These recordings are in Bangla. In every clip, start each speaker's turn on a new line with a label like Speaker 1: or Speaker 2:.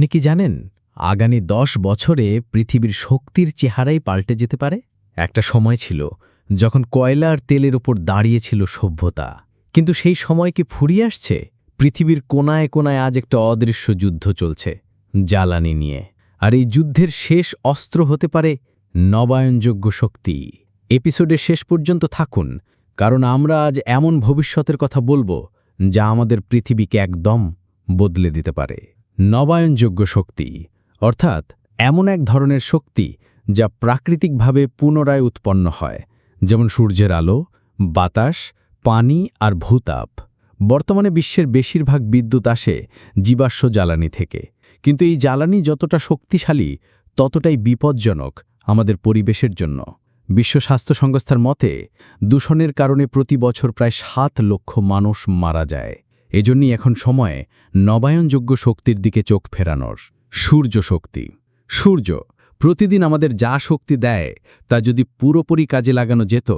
Speaker 1: আপনি কি জানেন, আগামী দশ বছরে পৃথিবীর শক্তির চেহারাই পাল্টে যেতে পারে? একটা সময় ছিল যখন কয়লা আর তেলের ওপর দাঁড়িয়েছিল সভ্যতা। কিন্তু সেই সময় কি ফুরিয়ে আসছে? পৃথিবীর কোনায় কোনায় আজ একটা অদৃশ্য যুদ্ধ চলছে, জ্বালানি নিয়ে। আর এই যুদ্ধের শেষ অস্ত্র হতে পারে নবায়নযোগ্য শক্তি। এপিসোডের শেষ পর্যন্ত থাকুন, কারণ আমরা আজ এমন ভবিষ্যতের কথা বলব যা আমাদের পৃথিবীকে একদম বদলে দিতে পারে। নবায়নযোগ্য শক্তি, অর্থাৎ এমন এক ধরনের শক্তি যা প্রাকৃতিকভাবে পুনরায় উৎপন্ন হয়, যেমন সূর্যের আলো, বাতাস, পানি আর ভূতাপ। বর্তমানে বিশ্বের বেশিরভাগ বিদ্যুৎ আসে জীবাশ্ম জ্বালানি থেকে, কিন্তু এই জ্বালানি যতটা শক্তিশালী, ততটাই বিপজ্জনক আমাদের পরিবেশের জন্য। বিশ্ব স্বাস্থ্য সংস্থার মতে, দূষণের কারণে প্রতি বছর প্রায় সাত লক্ষ মানুষ মারা যায়। এজন্যই এখন সময়ে নবায়নযোগ্য শক্তির দিকে চোখ ফেরানোর সূর্য শক্তি। সূর্য, প্রতিদিন আমাদের যা শক্তি দেয়, তা যদি পুরোপুরি কাজে লাগানো যেত,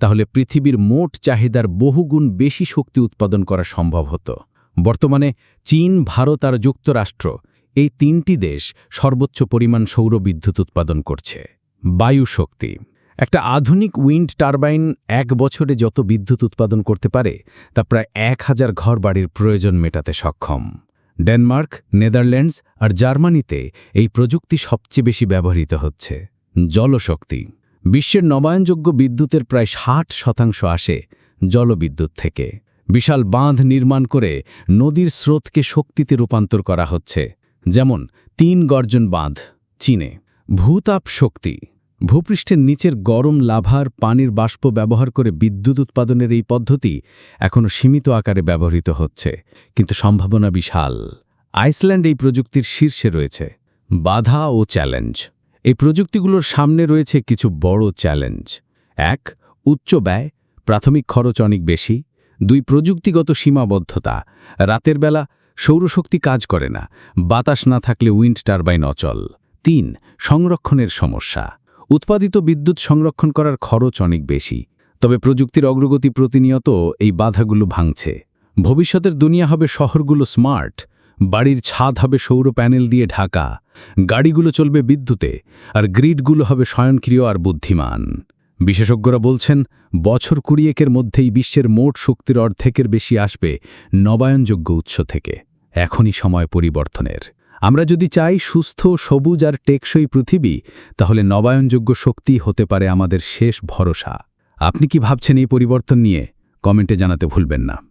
Speaker 1: তাহলে পৃথিবীর মোট চাহিদার বহুগুণ বেশি শক্তি উৎপাদন করা সম্ভব হতো। বর্তমানে চীন, ভারত আর যুক্তরাষ্ট্র এই তিনটি দেশ সর্বোচ্চ পরিমাণ সৌর বিদ্যুৎ উৎপাদন করছে। বায়ু শক্তি একটা আধুনিক উইন্ড টারবাইন এক বছরে যত বিদ্যুৎ উৎপাদন করতে পারে, তা প্রায় এক হাজার ঘর বাড়ির প্রয়োজন মেটাতে সক্ষম। ডেনমার্ক, নেদারল্যান্ডস আর জার্মানিতে এই প্রযুক্তি সবচেয়ে বেশি ব্যবহৃত হচ্ছে। জলশক্তি। বিশ্বের নবায়নযোগ্য বিদ্যুতের প্রায় ষাট শতাংশ আসে জলবিদ্যুৎ থেকে। বিশাল বাঁধ নির্মাণ করে নদীর স্রোতকে শক্তিতে রূপান্তর করা হচ্ছে, যেমন তিন গর্জন বাঁধ, চীনে। ভূতাপ শক্তি। ভূপৃষ্ঠের নিচের গরম লাভার পানির বাষ্প ব্যবহার করে বিদ্যুৎ উৎপাদনের এই পদ্ধতি এখনও সীমিত আকারে ব্যবহৃত হচ্ছে, কিন্তু সম্ভাবনা বিশাল। আইসল্যান্ড এই প্রযুক্তির শীর্ষে রয়েছে। বাধা ও চ্যালেঞ্জ। এই প্রযুক্তিগুলোর সামনে রয়েছে কিছু বড় চ্যালেঞ্জ। এক, উচ্চ ব্যয়, প্রাথমিক খরচ অনেক বেশি। দুই, প্রযুক্তিগত সীমাবদ্ধতা। রাতের বেলা সৌরশক্তি কাজ করে না। বাতাস না থাকলে উইন্ড টারবাইন অচল। তিন, সংরক্ষণের সমস্যা। উৎপাদিত বিদ্যুৎ সংরক্ষণ করার খরচ অনেক বেশি। তবে প্রযুক্তির অগ্রগতি প্রতিনিয়ত এই বাধাগুলো ভাঙছে। ভবিষ্যতের দুনিয়া হবে শহরগুলো স্মার্ট, বাড়ির ছাদ হবে সৌর প্যানেল দিয়ে ঢাকা, গাড়িগুলো চলবে বিদ্যুতে, আর গ্রিডগুলো হবে স্বয়ংক্রিয় আর বুদ্ধিমান। বিশেষজ্ঞরা বলছেন, বছর কুড়িয়েকের মধ্যেই বিশ্বের মোট শক্তির অর্ধেকের বেশি আসবে নবায়নযোগ্য উৎস থেকে। এখনই সময় পরিবর্তনের। আমরা যদি চাই সুস্থ, সবুজ আর টেকসই পৃথিবী, তাহলে নবায়নযোগ্য শক্তি হতে পারে আমাদের শেষ ভরসা। আপনি কি ভাবছেন এই পরিবর্তন নিয়ে? কমেন্টে জানাতে ভুলবেন না।